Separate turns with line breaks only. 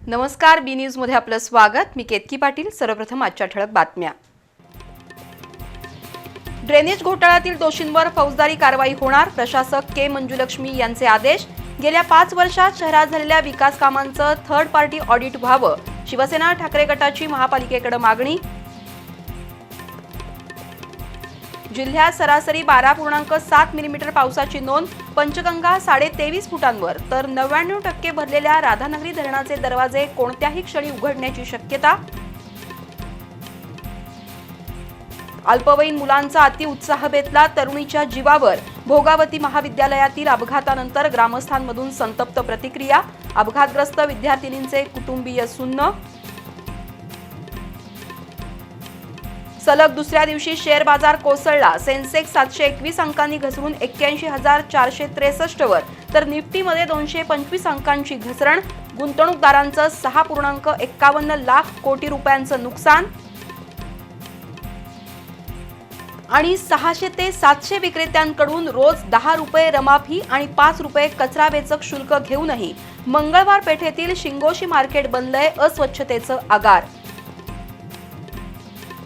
नमस्कार बी न्यूजमध्ये आपलं स्वागत. मी केतकी पाटील. सर्वप्रथम आजच्या ठळक बातम्या. ड्रेनेज घोटाळ्यातील दोषींवर फौजदारी कारवाई होणार प्रशासक के मंजुलक्ष्मी यांचे आदेश. गेल्या पाच वर्षात शहरात झालेल्या विकास कामांचं थर्ड पार्टी ऑडिट व्हावं. शिवसेना ठाकरे गटाची महापालिकेकडे मागणी. जिल्ह्यात सरासरी बारा पूर्णांक सात मिलीमीटर पावसाची नोंद पंचगंगा साडे तेवीस फुटांवर. तर नव्याण्णव टक्के भरलेल्या राधानगरी धरणाचे दरवाजे कोणत्याही क्षणी उघडण्याची शक्यता. अल्पवयीन मुलांचा अतिउत्साह बेतला तरुणीच्या जीवावर. भोगावती महाविद्यालयातील अपघातानंतर ग्रामस्थांमधून संतप्त प्रतिक्रिया. अपघातग्रस्त विद्यार्थिनींचे कुटुंबीय सुन्न. सलग दुसऱ्या दिवशी शेअर बाजार कोसळला. सेन्सेक्स सातशे एकवीस अंकांनी घसरून एक्क्याऐंशी हजार चारशे त्रेसष्टवर तर निफ्टीमध्ये दोनशे पंचवीस अंकांची घसरण. गुंतवणूकदारांचं सहा पूर्णांक एक्कावन्न लाख कोटी रुपयांचं नुकसान. आणि सहाशे ते सातशे विक्रेत्यांकडून रोज दहा रुपये रमाफी आणि पाच रुपये कचरा वेचक शुल्क घेऊनही. मंगळवार पेठेतील शिंगोशी मार्केट बनलंय अस्वच्छतेचं आगार.